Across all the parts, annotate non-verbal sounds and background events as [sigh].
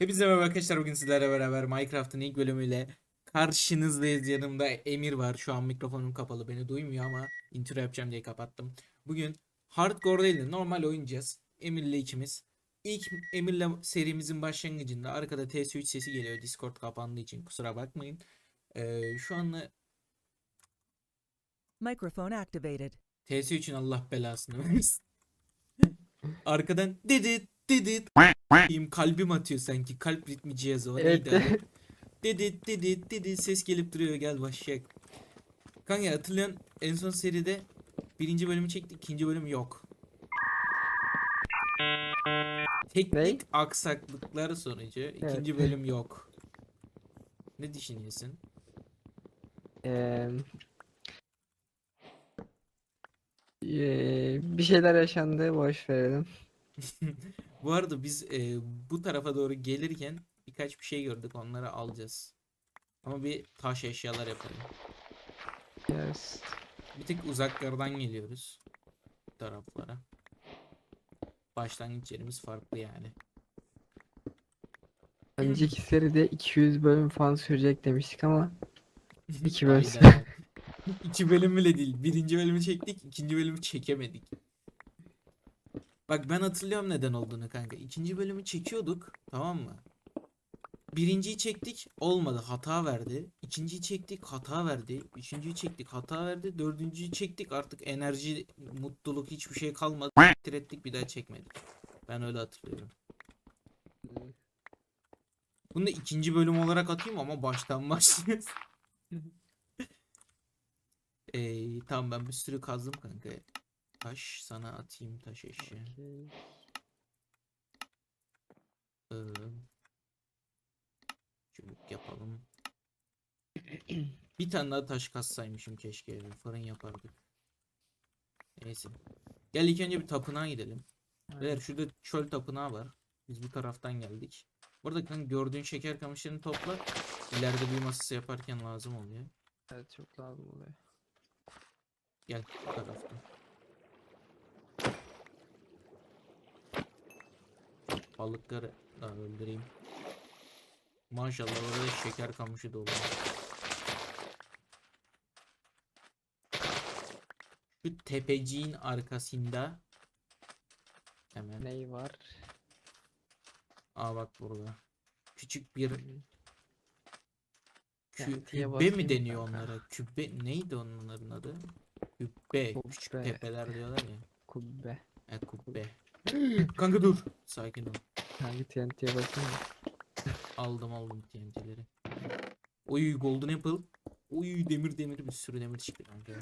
Hepinize merhaba arkadaşlar. Bugün sizlerle beraber Minecraft'ın ilk bölümüyle karşınızdayız. Yanımda Emir var. Şu an mikrofonum kapalı. Beni duymuyor ama intro yapacağım diye kapattım. Bugün hardcore değil de normal oynayacağız. Emir'le ikimiz. İlk Emir'le serimizin başlangıcında arkada TS3 sesi geliyor. Discord kapandığı için kusura bakmayın. Ee, şu anda Microphone activated. TS3'ün Allah belasını versin. Arkadan didit didit diyeyim kalbim atıyor sanki kalp ritmi cihazı o Evet. neydi? [laughs] Didit didit didit ses gelip duruyor gel başlayalım. Kanka hatırlıyorsun en son seride birinci bölümü çektik ikinci bölüm yok. Teknik aksaklıklar sonucu ikinci Evet. bölüm yok. Ne düşünüyorsun? Eee, eee, bir şeyler yaşandı boş verelim. [laughs] Bu arada biz e, bu tarafa doğru gelirken birkaç bir şey gördük onları alacağız. Ama bir taş eşyalar yapalım. Yes. Bir tık uzaklardan geliyoruz. Bu taraflara. Başlangıç yerimiz farklı yani. Önceki seride 200 bölüm falan sürecek demiştik ama İki bölüm. Aynen. [laughs] İki bölüm bile değil. Birinci bölümü çektik, ikinci bölümü çekemedik. Bak ben hatırlıyorum neden olduğunu kanka. İkinci bölümü çekiyorduk, tamam mı? Birinciyi çektik, olmadı, hata verdi. İkinciyi çektik, hata verdi. Üçüncüyü çektik, hata verdi. Dördüncüyü çektik, artık enerji, mutluluk hiçbir şey kalmadı. Siktir ettik, bir daha çekmedik. Ben öyle hatırlıyorum. Bunu da ikinci bölüm olarak atayım ama baştan başlıyoruz. [laughs] Ee, tamam ben bir sürü kazdım kanka. Taş sana atayım taş eşya. Okey. Ee, çubuk yapalım. Bir tane daha taş kassaymışım keşke. Fırın yapardık. Neyse. Gel ilk önce bir tapınağa gidelim. Beyler şurada çöl tapınağı var. Biz bu taraftan geldik. Burada gördüğün şeker kamışlarını topla. İleride bir masası yaparken lazım oluyor. Evet çok lazım oluyor. Gel bu taraftan. Balıkları da öldüreyim. Maşallah orada şeker kamışı dolu. Şu tepeciğin arkasında hemen. Ney var? Aa bak burada. Küçük bir kü kübbe mi deniyor kanka. onlara? Kübbe neydi onların adı? Kübbe. Küçük Kubbe. tepeler diyorlar ya. Kubbe. E kubbe. Kanka dur. Sakin ol. Hangi TNT'ye bakayım mı? Aldım aldım TNT'leri. Oy golden apple. Oy demir demir bir sürü demir çıktı kanka.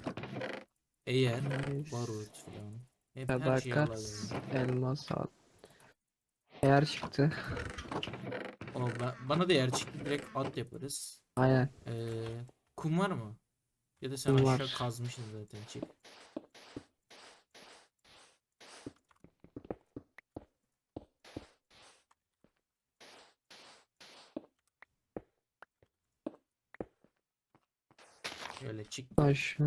Eğer Nice. barut falan. Hep her şeyi Sadakat, alabilirim. elmas al. Eğer çıktı. O, ba- bana da yer çıktı direkt at yaparız. Aynen. Ee, kum var mı? Ya da sen Kum aşağı var. kazmışsın zaten çık. Şöyle çık. Taş.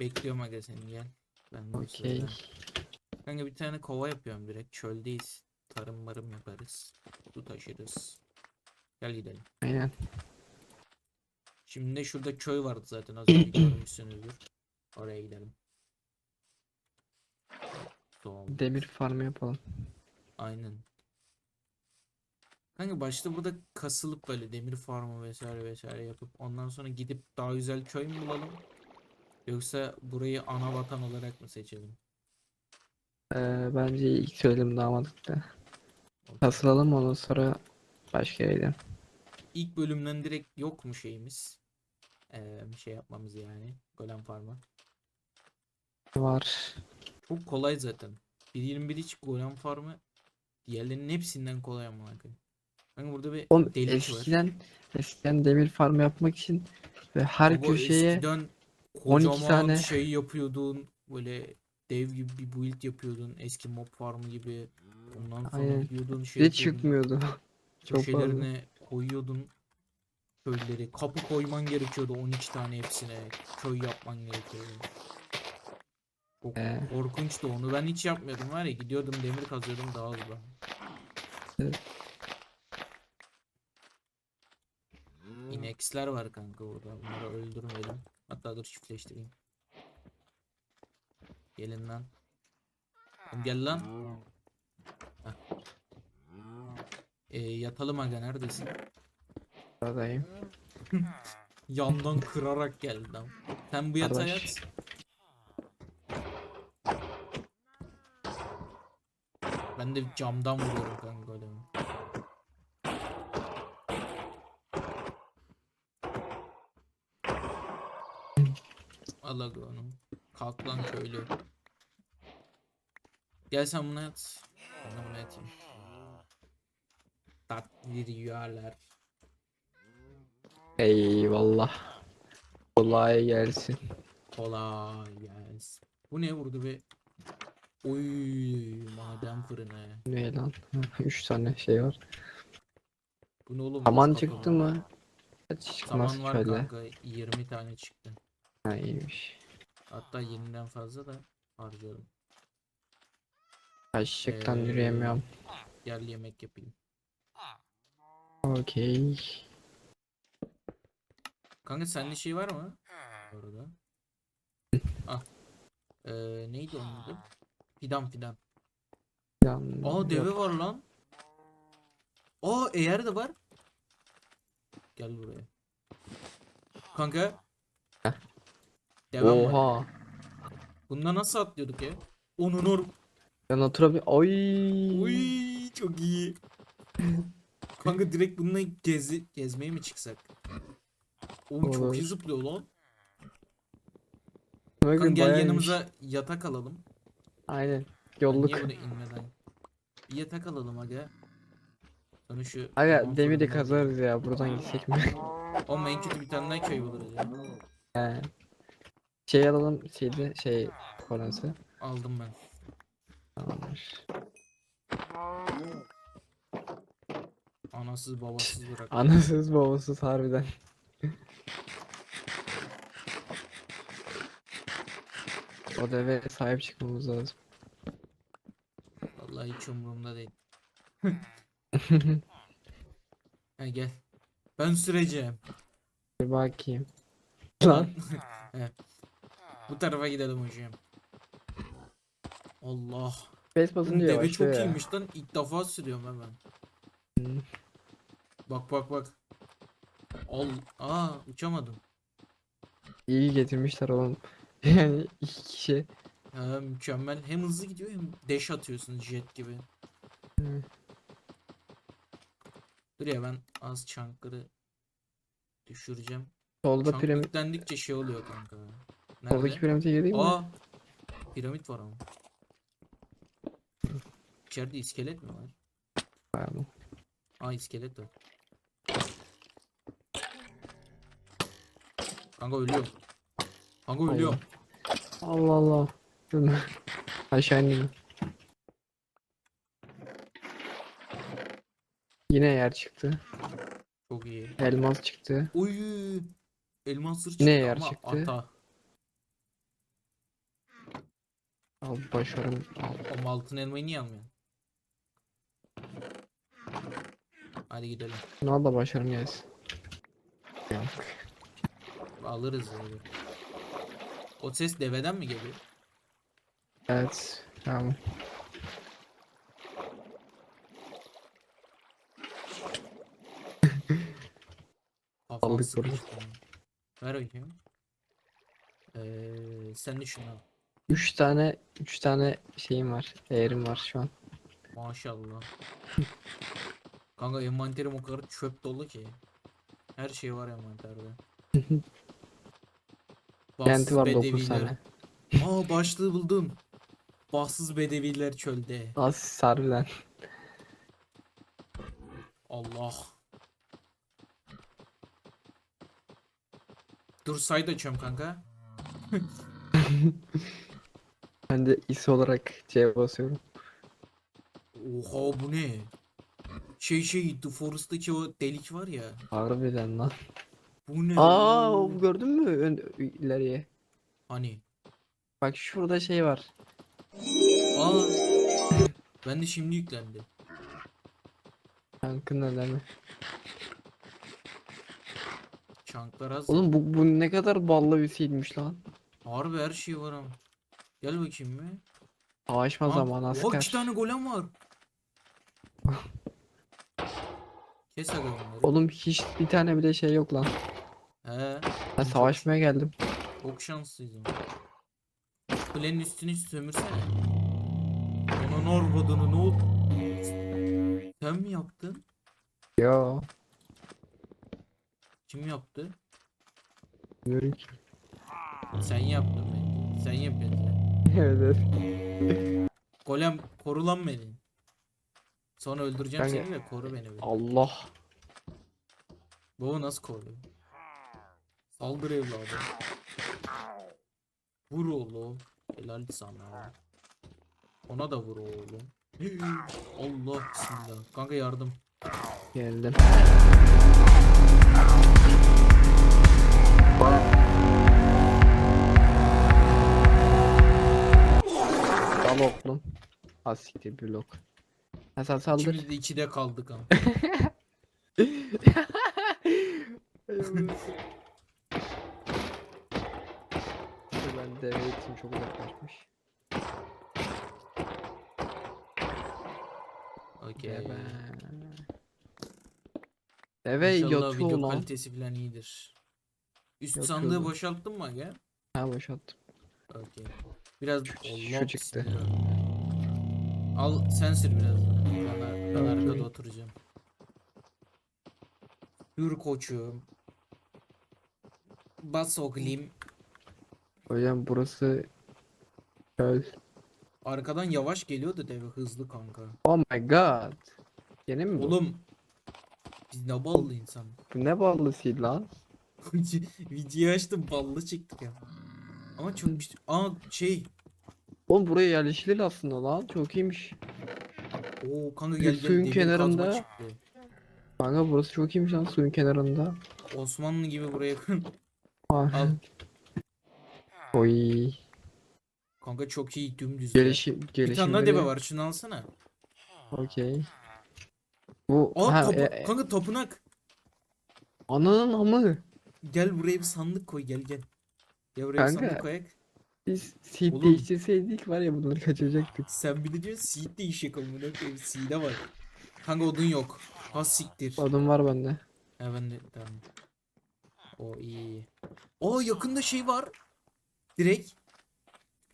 Bekliyorum aga seni gel. Ben de Okey. Kanka bir tane kova yapıyorum direkt. Çöldeyiz. Tarım marım yaparız. Su taşırız. Gel gidelim. Aynen. Şimdi de şurada köy vardı zaten az önce görmüşsünüzdür. Oraya gidelim. Sol. Demir farmı yapalım. Aynen. Kanka başta burada kasılıp böyle demir farmı vesaire vesaire yapıp ondan sonra gidip daha güzel köy mü bulalım? Yoksa burayı ana vatan olarak mı seçelim? Ee, bence ilk söyledim daha mantıklı. Kasılalım ondan sonra başka yere gidelim. İlk bölümden direkt yok mu şeyimiz? Ee, bir şey yapmamız yani. Golem farmı. Var. Çok kolay zaten. 1.21 hiç golem farmı diğerlerinin hepsinden kolay ama. Kanka burada bir Oğlum delik var. eskiden eskiden demir farmı yapmak için ve her Ama köşeye eskiden 12 kocaman tane- şey yapıyordun. Böyle dev gibi bir build yapıyordun. Eski mob farmı gibi. Ondan sonra Aynen. gidiyordun şey de yapıyordun. çıkmıyordu. [laughs] Çok fazla. Köşelerine koyuyordun köyleri. Kapı koyman gerekiyordu 12 tane hepsine. Köy yapman gerekiyordu. Çok Ee. korkunçtu onu. Ben hiç yapmıyordum var ya. Gidiyordum demir kazıyordum daha hızlı. Max'ler var kanka burada. Bunları öldürmeyelim. Hatta dur çiftleştireyim. Gelin lan. Gel lan. Heh. Ee, yatalım aga neredesin? Buradayım. [laughs] Yandan kırarak geldi lan. Sen bu yatağa Kardeş. yat. Ben de camdan vuruyorum kanka. Al aga onu. Kalk lan köylü. Gel sen buna yat. Ben de buna yatayım. Tatlı rüyalar. Eyvallah. Kolay gelsin. Kolay gelsin. Bu ne vurdu be? Oy maden fırını. Ne lan? [laughs] 3 tane şey var. Bu ne oğlum? Saman çıktı mı? Kaç çıkmaz Saman var şöyle. kanka 20 tane çıktı. Ha iyiymiş. Hatta 20'den fazla da harcadım. Açlıktan Ee, yürüyemiyorum. Gel yemek yapayım. Okey. Kanka sende şey var mı? Orada. Ah. Ee, neydi onun adı? Fidan fidan. Yan- Aa yok. deve var lan. Aa eğer de var. Gel buraya. Kanka. Heh. Devam var. Oha. Bunda nasıl atlıyorduk ya? Onun or. Ben oturabil... Oy. Uy çok iyi. Kanka direkt bununla gezi gezmeye mi çıksak? Oğlum çok iyi Olur. zıplıyor lan. Kanka Kanka gel bayağı yanımıza yatak alalım. iyiymiş. Aynen. Ben Yolluk. Niye inmeden? Bir yatak alalım aga. Sonra şu Aga demiri kazarız ya. Buradan gitsek mi? Oğlum en kötü bir tane daha köy buluruz ya. He. Şey alalım. Şeyde şey. Orası. Aldım ben. Tamamdır. Anasız babasız bırak. Anasız babasız harbiden. o deve sahip çıkmamız lazım. Vallahi hiç umurumda değil. [laughs] Ha gel. Ben süreceğim. Bir bakayım. Lan. [laughs] Bu tarafa gidelim hocam. Allah. Oğlum basınca Deve yavaşlıyor çok ya. iyiymiş lan. İlk defa sürüyorum hemen. Hmm. Bak bak bak. Al. Aa uçamadım. İyi getirmişler oğlum. [laughs] Yani iki kişi. Ha, mükemmel. Hem hızlı gidiyor hem dash atıyorsun jet gibi. Dur ya ben az çankları düşüreceğim. Solda Çank piramit. yüklendikçe şey oluyor kanka. Nerede? piramite gireyim mi? Aa! Piramit var ama. İçeride iskelet mi var? Pardon. Aa iskelet var. Kanka ölüyorum. Kanka Allah. ölüyorum. Allah Allah. [laughs] Aşağı indim. Yine yer çıktı. Çok iyi. Elmas çıktı. Uy! Elmas sır çıktı Ne yer çıktı? ata. Al başarım. Al. Ama altın elmayı niye almıyorsun? Hadi gidelim. Şunu da başarım gelsin. Alırız yani. O ses deveden mi geliyor? Evet. Tamam. Aldık ya. Ver bakayım. Ee, sen de şunu al. Üç tane, üç tane şeyim var. Değerim var şu an. Maşallah. Kanka envanterim o kadar çöp dolu ki. Her şey var envanterde. [laughs] Kenti var 9 bedeviler. tane. Aa başlığı buldum. Bahtsız bedeviler çölde. Az harbiden. Allah. Dur side açıyorum kanka. [laughs] Ben de is olarak C basıyorum. Oha bu ne? Şey şey The Forest'taki o delik var ya. Harbiden lan. Bu ne? Aa oğlum? gördün mü ön, ileriye? Hani? Bak şurada şey var. Aa. Ben de şimdi yüklendi. Tankın önemi. Çanklar az. Oğlum bu, bu ne kadar ballı bir seedmiş lan. Harbi her şey var ama. Gel bakayım bir. Savaşma Aa, zamanı asker. iki tane golem var. Kes aga bunları. Oğlum hiç bir tane bile şey yok lan. He. Ben savaşmaya geldim. Çok şanslıydım. Kulenin üstünü sömürsene. Onun orbadını ne oldu? Sen mi yaptın? Yo. Kim yaptı? Bilmiyorum ki. Sen yaptın bence. Sen yapıyorsun. [laughs] evet. Golem koru lan beni. Sonra öldüreceğim Kanka- seni de koru beni. bir. Allah. Baba nasıl koruyor? Saldır evladım. Vur oğlum. Helal sana. Ona da vur oğlum. [gasps] Allah bismillah. Kanka yardım. Geldim. Dal oklum. Asiktir blok. Ha sen saldır. Şimdi de ikide kaldık ama. ben deve için çok uzaklaşmış. Okey. Deve. Deve İnşallah yatıyor video lan. kalitesi falan iyidir. Üst Yatıyordu. sandığı boşalttın mı aga? Ha boşalttım. Okey. Biraz Şu- çıktı. Al sen sür biraz. Ben, arkada oturacağım. Yürü koçum. Bas oğlum. Hocam burası Çöl. Arkadan yavaş geliyordu deve hızlı kanka. Oh my god. Yine mi bu? Oğlum biz ne ballı insan. Bu ne ballı seed lan? [laughs] Videoyu açtım ballı çıktık ya. Ama çok güçlü. Aa şey. Oğlum buraya yerleşilir aslında lan. Çok iyiymiş. Oo kanka gel gel suyun demir kazma kenarında. çıktı. Kanka burası çok iyiymiş lan suyun kenarında. Osmanlı gibi buraya Ah. al. Oy. Kanka çok iyi dümdüz. ya. Gelişim, Bir tane gelişimleri. daha deve var şunu alsana. Okey. Bu Aa ha, e, e, kanka tapınak. ananın amı. Gel buraya bir sandık koy gel gel. Gel buraya bir Kanka. sandık koyak. Biz seed Oğlum. değiştirseydik var ya bunları kaçıracaktık. Sen bir de diyorsun seed değişik amına koyayım seed'e bak. Kanka odun yok. Ha siktir. Odun var bende. Ha ben de tamam. O iyi. O yakında şey var. Direkt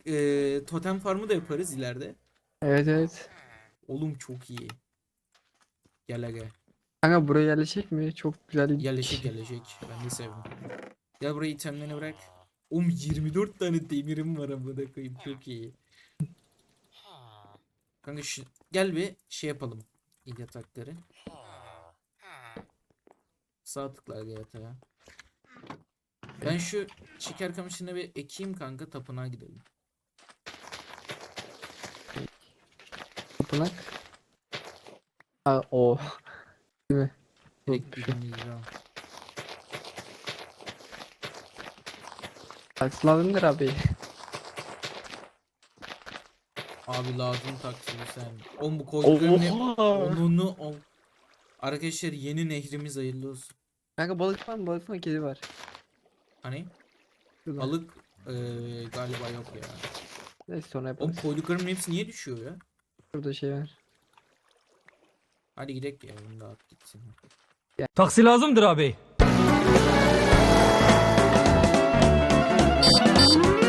eee totem farmı da yaparız ileride. Evet evet. Oğlum çok iyi. Gel aga. Kanka buraya yerleşecek mi? Çok güzel. Yerleşik yerleşik. Ben de sevdim. Gel buraya itemlerini bırak. Oğlum 24 tane demirim var amına koyayım çok iyi. Kanka şu gel bir şey yapalım. Yatakları. Sağ tıkla yatağa. Ben şu şeker kamışını bir ekeyim kanka tapınağa gidelim. Tapınak. Ha o. Değil mi? Direkt bir şey. Saksıladındır abi. Abi lazım taksini sen. Oğlum bu koydukların hep Oha. onunu al. Arkadaşlar yeni nehrimiz hayırlı olsun. Kanka balık var mı? Balık mı? Kedi var. Hani Şurada. balık eee, galiba yok ya. Neyse sonra Oğlum yaparız. koyduklarımın hepsi niye düşüyor ya? Şurada şey var. Hadi gidelim ya bunu da at gitsin. Taksi lazımdır abi.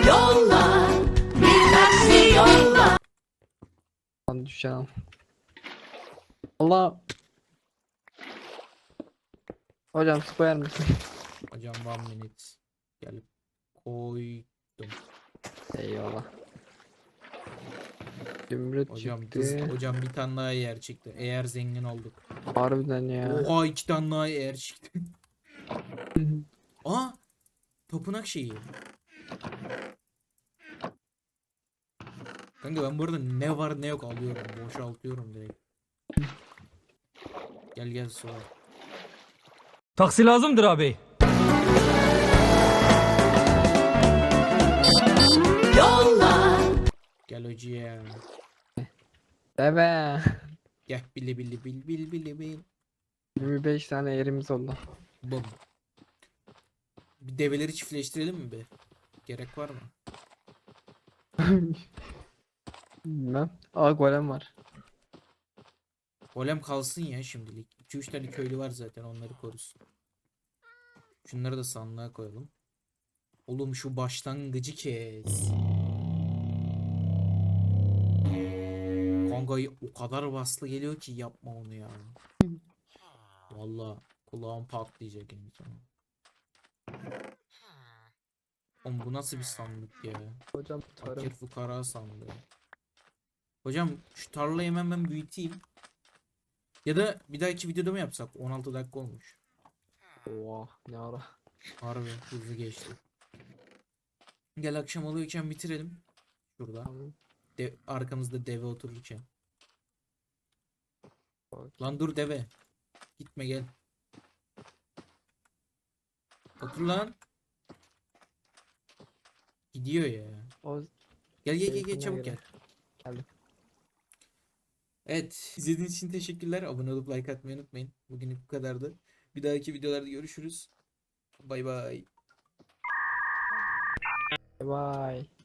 Yolla, bir taksi yolla. Lan düşeceğim. al. Allah. Hocam koyar mısın? [laughs] Hocam one minute. Gelip koydum. Eyvallah. Zümrüt Hocam çıktı. kız, hocam bir tane daha yer çıktı. Eğer zengin olduk. Harbiden ya. Oha iki tane daha eğer çıktı. [laughs] Aa! Tapınak şeyi. Kanka ben burada ne var ne yok alıyorum. Boşaltıyorum direkt. Gel gel sonra. Taksi lazımdır abi. Yolla, Gel hocaya. Deve. Gel bili bili bil bil bili bil. 25 tane yerimiz oldu. Bum. Bir develeri çiftleştirelim mi be? Gerek var mı? [laughs] Bilmem. Aa golem var. Golem kalsın ya şimdilik. 2-3 tane köylü var zaten onları korusun. Şunları da sandığa koyalım. Oğlum şu başlangıcı kes. Kanka o kadar baslı geliyor ki yapma onu ya. Valla kulağım patlayacak en son. Oğlum bu nasıl bir sandık ya? Hocam Fakir tarım. fukara sandığı. Hocam şu tarlayı hemen ben büyüteyim. Ya da bir dahaki videoda mı yapsak? 16 dakika olmuş. Oha ne ara. Harbi hızlı geçti. Gel akşam oluyorken bitirelim. Şurada. De arkamızda deve otururken. Lan dur deve. Gitme gel. Otur lan. Gidiyor ya. O Gel gel gel, gel çabuk gel. Geldim. Evet, izlediğiniz için teşekkürler. Abone olup like atmayı unutmayın. Bugünlük bu kadardı. Bir dahaki videolarda görüşürüz. Bay bay. Bye.